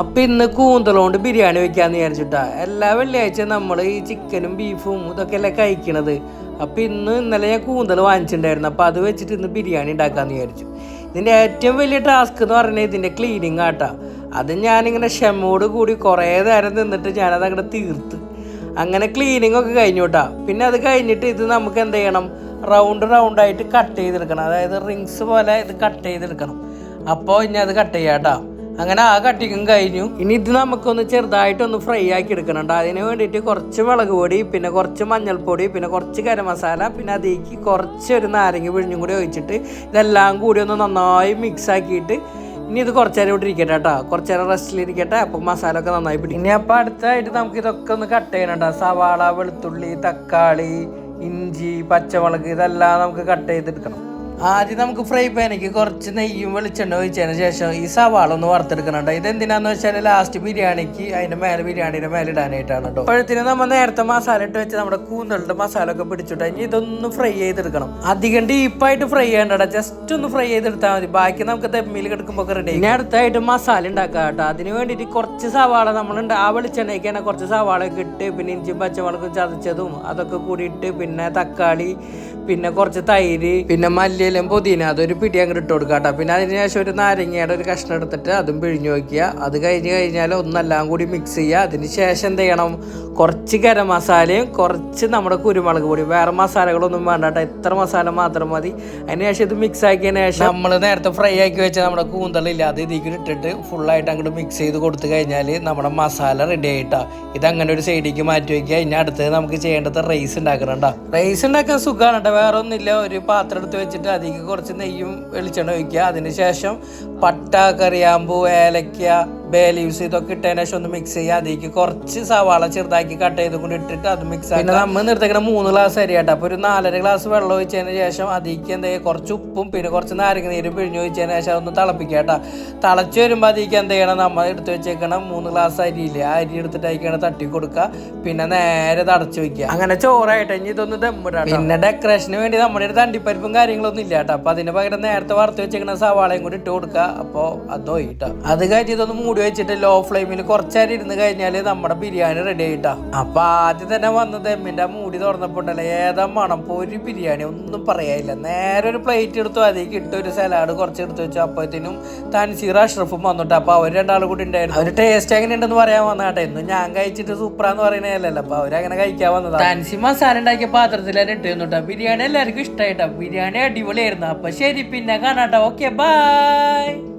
അപ്പം ഇന്ന് കൂന്തലോണ്ട് ബിരിയാണി വെക്കാന്ന് വിചാരിച്ചിട്ടാ. എല്ലാ വെള്ളിയാഴ്ച നമ്മൾ ഈ ചിക്കനും ബീഫും ഇതൊക്കെ അല്ലേ കഴിക്കണത്. അപ്പം ഇന്ന് ഇന്നലെ ഞാൻ കൂന്തൽ വാങ്ങിച്ചിട്ടുണ്ടായിരുന്നു. അപ്പം അത് വെച്ചിട്ട് ഇന്ന് ബിരിയാണി ഉണ്ടാക്കാന്ന് വിചാരിച്ചു. ഇതിന്റെ ഏറ്റവും വലിയ ടാസ്ക് എന്ന് പറഞ്ഞാൽ ഇതിന്റെ ക്ലീനിങ് ആട്ടാ. അത് ഞാനിങ്ങനെ ക്ഷമയോട് കൂടി കുറേ നേരം നിന്നിട്ട് ഞാനത് അങ്ങോട്ട് തീർത്ത്. അങ്ങനെ ക്ലീനിങ് ഒക്കെ കഴിഞ്ഞു കേട്ടാ പിന്നെ അത് കഴിഞ്ഞിട്ട് ഇത് നമുക്ക് എന്ത് ചെയ്യണം? റൗണ്ട് റൗണ്ട് ആയിട്ട് കട്ട് ചെയ്തെടുക്കണം. അതായത് റിങ്സ് പോലെ ഇത് കട്ട് ചെയ്തെടുക്കണം. അപ്പോൾ ഇനി അത് കട്ട് ചെയ്യാം കേട്ടോ അങ്ങനെ ആ കട്ടിങ്ങും കഴിഞ്ഞു. ഇനി ഇത് നമുക്കൊന്ന് ചെറുതായിട്ടൊന്ന് ഫ്രൈ ആക്കി എടുക്കണം അതിന് വേണ്ടിയിട്ട് കുറച്ച് മുളക് പൊടി പിന്നെ കുറച്ച് മഞ്ഞൾപ്പൊടി പിന്നെ കുറച്ച് ഗരം മസാല പിന്നെ അതിലേക്ക് കുറച്ചൊരു നാരങ്ങ പിഴിഞ്ഞും കൂടി ഒഴിച്ചിട്ട് ഇതെല്ലാം കൂടി ഒന്ന് നന്നായി മിക്സ് ആക്കിയിട്ട് ഇനി ഇത് കുറച്ച് നേരം ഇവിടെ ഇരിക്കട്ടെ കേട്ടോ. കുറച്ച് നേരം റെസ്റ്റിൽ ഇരിക്കട്ടെ. അപ്പം മസാല ഒക്കെ നന്നായി പിടിക്കും ഇനി അപ്പം അടുത്തായിട്ട് നമുക്ക് ഇതൊക്കെ ഒന്ന് കട്ട് ചെയ്യണം സവാള വെളുത്തുള്ളി തക്കാളി ഇഞ്ചി പച്ചമുളക് ഇതെല്ലാം നമുക്ക് കട്ട് ചെയ്തെടുക്കണം ആദ്യം നമുക്ക് ഫ്രൈ പാനിക്ക് കുറച്ച് നെയ്യും വെളിച്ചെണ്ണ ഒഴിച്ചതിന് ശേഷം ഈ സവാള ഒന്ന് വറുത്തെടുക്കണം ഇത് എന്തിനാന്ന് വെച്ചാൽ ലാസ്റ്റ് ബിരിയാണിക്ക് അതിന്റെ മേലെ ബിരിയാണിന്റെ മേലെ ഇടാനായിട്ടാണ് കേട്ടോ അപ്പോഴത്തേന് നമ്മൾ നേരത്തെ മസാല ഇട്ട് വെച്ച് നമ്മുടെ കൂന്തളുടെ മസാല ഒക്കെ പിടിച്ചിട്ട് ഇനി ഇതൊന്ന് ഫ്രൈ ചെയ്തെടുക്കണം. അധികം ഡീപ്പായിട്ട് ഫ്രൈ ചെയ്യണ്ട ജസ്റ്റ് ഒന്ന് ഫ്രൈ ചെയ്തെടുത്താൽ മതി. ബാക്കി നമുക്ക് തെമ്മിൽ കിടക്കുമ്പോൾ റെഡി ഇനി അടുത്തായിട്ട് മസാല ഉണ്ടാക്കാം കേട്ടോ അതിന് വേണ്ടിയിട്ട് കുറച്ച് സവാള നമ്മളുണ്ട്. ആ വെളിച്ചെണ്ണയ്ക്ക് തന്നെ കുറച്ച് സവാള ഇട്ട് പിന്നെ ഇഞ്ചി പച്ചമുളകും ചതച്ചതും അതൊക്കെ കൂടിയിട്ട് പിന്നെ തക്കാളി പിന്നെ കുറച്ച് തൈര് പിന്നെ മല്ലിയിലും പുതിന അതൊരു പിടി അങ്ങോട്ട് ഇട്ട് കൊടുക്കുക കേട്ടോ പിന്നെ അതിന് ശേഷം ഒരു നാരങ്ങയുടെ ഒരു കഷ്ണം എടുത്തിട്ട് അതും പിഴിഞ്ഞു വയ്ക്കുക അത് കഴിഞ്ഞ് കഴിഞ്ഞാൽ ഒന്നെല്ലാം കൂടി മിക്സ് ചെയ്യുക. അതിന് ശേഷം എന്ത് ചെയ്യണം? കുറച്ച് ഗരം മസാലയും കുറച്ച് നമ്മുടെ കുരുമുളക് പൊടി വേറെ മസാലകളൊന്നും വേണ്ട കേട്ടോ എത്ര മസാല മാത്രം മതി. അതിന് ശേഷം ഇത് മിക്സ് ആക്കിയതിന് ശേഷം നമ്മൾ നേരത്തെ ഫ്രൈ ആക്കി വെച്ച നമ്മുടെ കൂന്തളില്ല അത് ഇതിലേക്ക് ഇട്ടിട്ട് ഫുള്ളായിട്ട് അങ്ങോട്ട് മിക്സ് ചെയ്ത് കൊടുത്തു കഴിഞ്ഞാൽ നമ്മുടെ മസാല റെഡി ആയിട്ടാ. ഇത് അങ്ങനെ ഒരു സൈഡിലേക്ക് മാറ്റി വയ്ക്കുക ഇനി അടുത്തത് നമുക്ക് ചെയ്യേണ്ടത് റൈസ് ഉണ്ടാക്കണം റൈസ് ഉണ്ടാക്കാൻ സുഖമാണ് കേട്ടോ വേറെ ഒന്നുമില്ല. ഒരു പാത്രം എടുത്ത് വെച്ചിട്ട് അതിലേക്ക് കുറച്ച് നെയ്യും വെളിച്ചെണ്ണ ഒഴിക്കുക. അതിന് ശേഷം പട്ട കറിയാമ്പൂ ഏലക്ക ബേ ലീവ്സ് ഇതൊക്കെ ഇട്ടതിന് ശേഷം ഒന്ന് മിക്സ് ചെയ്യുക അതിലേക്ക് കുറച്ച് സവാള ചെറുതാക്കി കട്ട് ചെയ്ത് കൊണ്ട് ഇട്ടിട്ട് അത് മിക്സ് ആക്കി. നമ്മൾ നിർത്തിക്കുന്ന മൂന്ന് ഗ്ലാസ് അരി കേട്ടോ അപ്പോൾ ഒരു നാലര ഗ്ലാസ് വെള്ളം ഒഴിച്ചതിന് ശേഷം അതിക്ക് എന്താ കുറച്ച് ഉപ്പും പിന്നെ കുറച്ച് നാരങ്ങ നീരും പിഴിഞ്ഞ് ഒഴിച്ചതിന് ശേഷം ഒന്ന് തിളപ്പിക്കുക കേട്ടോ. തിളച്ച് വരുമ്പോൾ അതിലേക്ക് എന്ത് ചെയ്യണം? നമ്മൾ എടുത്ത് വെച്ചേക്കണം മൂന്ന് ഗ്ലാസ് അരിയില്ലേ ആ അരി എടുത്തിട്ട് അതിക്കാണ് തട്ടി കൊടുക്കുക. പിന്നെ നേരെ തടച്ചു വെക്കുക. അങ്ങനെ ചോറായിട്ട് ഇനി ഇതൊന്ന് ദമ്മിടാം പിന്നെ ഡെക്കറേഷന് വേണ്ടി നമ്മുടെ അടുത്ത് അണ്ടിപ്പരിപ്പും കാര്യങ്ങളൊന്നും ഇല്ല കേട്ടോ. അപ്പോൾ അതിന് പകരം നേരത്തെ വറുത്ത് വെച്ചേക്കണ സവാളയും കൂടി ഇട്ട് കൊടുക്കുക. അപ്പോൾ അത് ഒഴിട്ടോ അത് കഴിഞ്ഞ് ഇതൊന്ന് മൂടി വെച്ചിട്ട് ലോ ഫ്ലെയിമിൽ കുറച്ചേരം ഇരുന്ന് കഴിഞ്ഞാൽ നമ്മുടെ ബിരിയാണി റെഡി ആയിട്ടാ. അപ്പൊ ആദ്യം തന്നെ വന്നത് എമ്മിന്റെ മൂടി തുറന്നപ്പോ ഉണ്ടല്ലോ ഏതാ മണം? ഒരു ബിരിയാണി ഒന്നും പറയാനില്ല. നേരെ ഒരു പ്ലേറ്റ് എടുത്തു അതിലേക്ക് ഇട്ട് ഒരു സലാഡ് കുറച്ച് എടുത്ത് വെച്ചു. അപ്പോഴത്തേനും തൻസീർ അഷ്റഫും വന്നിട്ട് അപ്പൊ അവർ രണ്ടാളും കൂടി ഉണ്ടായിരുന്നു. അവർ ടേസ്റ്റ് എങ്ങനെ ഉണ്ടെന്ന് പറയാൻ വന്നാട്ടെ. കേട്ടോ എന്നും ഞാൻ കഴിച്ചിട്ട് സൂപ്പറാന്ന് പറയണല്ലോ അപ്പൊ അവരങ്ങനെ കഴിക്കാൻ വന്നതാ. തൻസി മസാല ഉണ്ടാക്കിയ പാത്രത്തിൽ തന്നെ ഇട്ട് തന്നിട്ടാ. ബിരിയാണി എല്ലാവർക്കും ഇഷ്ടമായിട്ടാ ബിരിയാണി അടിപൊളിയായിരുന്നു. അപ്പൊ ശരി പിന്നെ കാണാട്ടോ. Okay bye